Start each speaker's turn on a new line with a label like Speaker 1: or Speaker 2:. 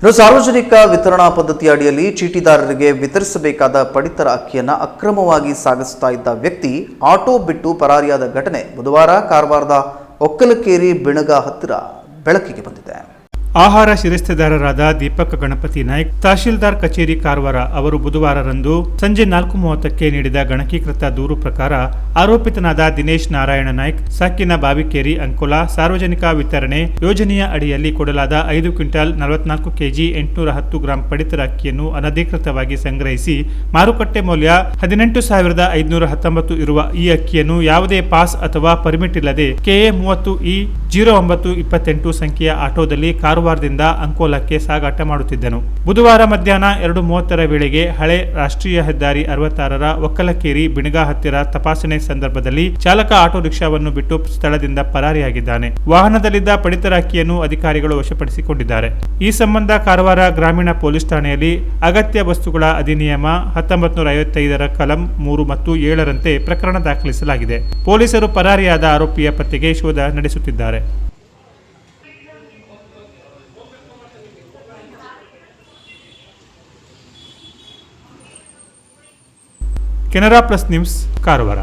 Speaker 1: ಇನ್ನು ಸಾರ್ವಜನಿಕ ವಿತರಣಾ ಪದ್ಧತಿಯ ಅಡಿಯಲ್ಲಿ ಚೀಟಿದಾರರಿಗೆ ವಿತರಿಸಬೇಕಾದ ಪಡಿತರ ಅಕ್ಕಿಯನ್ನು ಅಕ್ರಮವಾಗಿ ಸಾಗಿಸುತ್ತಾ ಇದ್ದ ವ್ಯಕ್ತಿ ಆಟೋ ಬಿಟ್ಟು ಪರಾರಿಯಾದ ಘಟನೆ ಬುಧವಾರ ಕಾರವಾರದ ಒಕ್ಕಲಕೇರಿ ಬಿಣಗ ಹತ್ತಿರ ಬೆಳಕಿಗೆ ಬಂದಿದೆ.
Speaker 2: ಆಹಾರ ಶಿರಸ್ತೆದಾರರಾದ ದೀಪಕ್ ಗಣಪತಿ ನಾಯ್ಕ್, ತಹಶೀಲ್ದಾರ್ ಕಚೇರಿ ಕಾರವಾರ ಅವರು ಬುಧವಾರರಂದು ಸಂಜೆ ನಾಲ್ಕು ಮೂವತ್ತಕ್ಕೆ ನೀಡಿದ ಗಣಕೀಕೃತ ದೂರು ಪ್ರಕಾರ ಆರೋಪಿತನಾದ ದಿನೇಶ್ ನಾರಾಯಣ ನಾಯ್ಕ್, ಸಾಕಿನ ಬಾವಿಕೇರಿ ಅಂಕೋಲಾ ಸಾರ್ವಜನಿಕ ವಿತರಣೆ ಯೋಜನೆಯ ಅಡಿಯಲ್ಲಿ ಕೊಡಲಾದ ಐದು ಕ್ವಿಂಟಾಲ್ ನಲವತ್ನಾಲ್ಕು ಕೆಜಿ ಎಂಟುನೂರ ಹತ್ತು ಗ್ರಾಂ ಪಡಿತರ ಅಕ್ಕಿಯನ್ನು ಅನಧಿಕೃತವಾಗಿ ಸಂಗ್ರಹಿಸಿ ಮಾರುಕಟ್ಟೆ ಮೌಲ್ಯ ಹದಿನೆಂಟು ಸಾವಿರದ ಐದುನೂರ ಹತ್ತೊಂಬತ್ತು ಇರುವ ಈ ಅಕ್ಕಿಯನ್ನು ಯಾವುದೇ ಪಾಸ್ ಅಥವಾ ಪರ್ಮಿಟ್ ಇಲ್ಲದೆ ಕೆಎ ಮೂವತ್ತು ಇ ಜೀರೋ ಒಂಬತ್ತು ಇಪ್ಪತ್ತೆಂಟು ಸಂಖ್ಯೆಯ ಆಟೋದಲ್ಲಿ ಕಾರವಾರದಿಂದ ಅಂಕೋಲಕ್ಕೆ ಸಾಗಾಟ ಮಾಡುತ್ತಿದ್ದನು. ಬುಧವಾರ ಮಧ್ಯಾಹ್ನ ಎರಡು ಮೂವತ್ತರ ವೇಳೆಗೆ ಹಳೆ ರಾಷ್ಟ್ರೀಯ ಹೆದ್ದಾರಿ ಅರವತ್ತಾರರ ಒಕ್ಕಲಕೇರಿ ಬಿಣಗಾ ಹತ್ತಿರ ತಪಾಸಣೆ ಸಂದರ್ಭದಲ್ಲಿ ಚಾಲಕ ಆಟೋ ರಿಕ್ಷಾವನ್ನು ಬಿಟ್ಟು ಸ್ಥಳದಿಂದ ಪರಾರಿಯಾಗಿದ್ದಾನೆ. ವಾಹನದಲ್ಲಿದ್ದ ಪಡಿತರ ಅಕ್ಕಿಯನ್ನು ಅಧಿಕಾರಿಗಳು ವಶಪಡಿಸಿಕೊಂಡಿದ್ದಾರೆ. ಈ ಸಂಬಂಧ ಕಾರವಾರ ಗ್ರಾಮೀಣ ಪೊಲೀಸ್ ಠಾಣೆಯಲ್ಲಿ ಅಗತ್ಯ ವಸ್ತುಗಳ ಅಧಿನಿಯಮ ಹತ್ತೊಂಬತ್ತು ಐವತ್ತೈದರ ಕಲಂ ಮೂರು ಮತ್ತು ಏಳರಂತೆ ಪ್ರಕರಣ ದಾಖಲಿಸಲಾಗಿದೆ. ಪೊಲೀಸರು ಪರಾರಿಯಾದ ಆರೋಪಿಯ ಪತ್ತೆಗೆ ಶೋಧ ನಡೆಸುತ್ತಿದ್ದಾರೆ. Canara plus news Karwar.